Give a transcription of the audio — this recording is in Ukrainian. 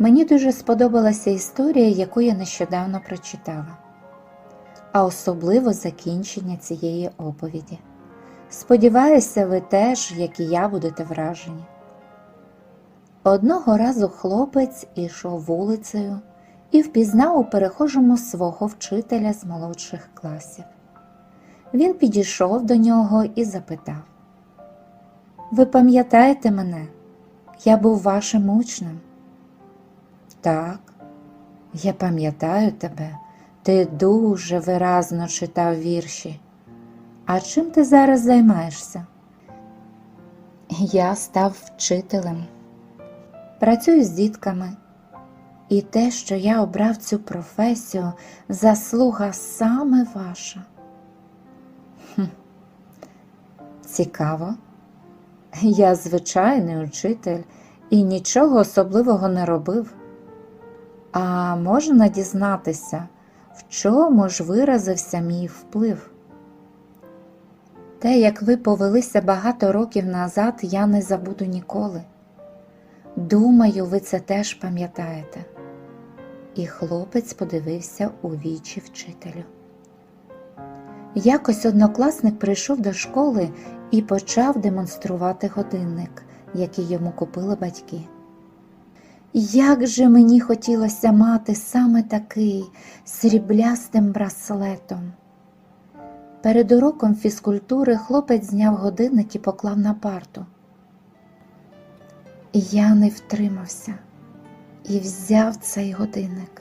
Мені дуже сподобалася історія, яку я нещодавно прочитала, а особливо закінчення цієї оповіді. Сподіваюся, ви теж, як і я, будете вражені. Одного разу хлопець ішов вулицею і впізнав у перехожому свого вчителя з молодших класів. Він підійшов до нього і запитав: Ви пам'ятаєте мене? Я був вашим учнем. Так, я пам'ятаю тебе, ти дуже виразно читав вірші. А чим ти зараз займаєшся? Я став вчителем. Працюю з дітками. І те, що я обрав цю професію, заслуга саме ваша. Хм. Цікаво. Я звичайний учитель і нічого особливого не робив. А можна дізнатися, в чому ж виразився мій вплив? Те, як ви повелися багато років назад, я не забуду ніколи. Думаю, ви це теж пам'ятаєте. І хлопець подивився у вічі вчителю. Якось однокласник прийшов до школи і почав демонструвати годинник, який йому купили батьки. Як же мені хотілося мати саме такий сріблястим браслетом. Перед уроком фізкультури хлопець зняв годинник і поклав на парту. Я не втримався і взяв цей годинник.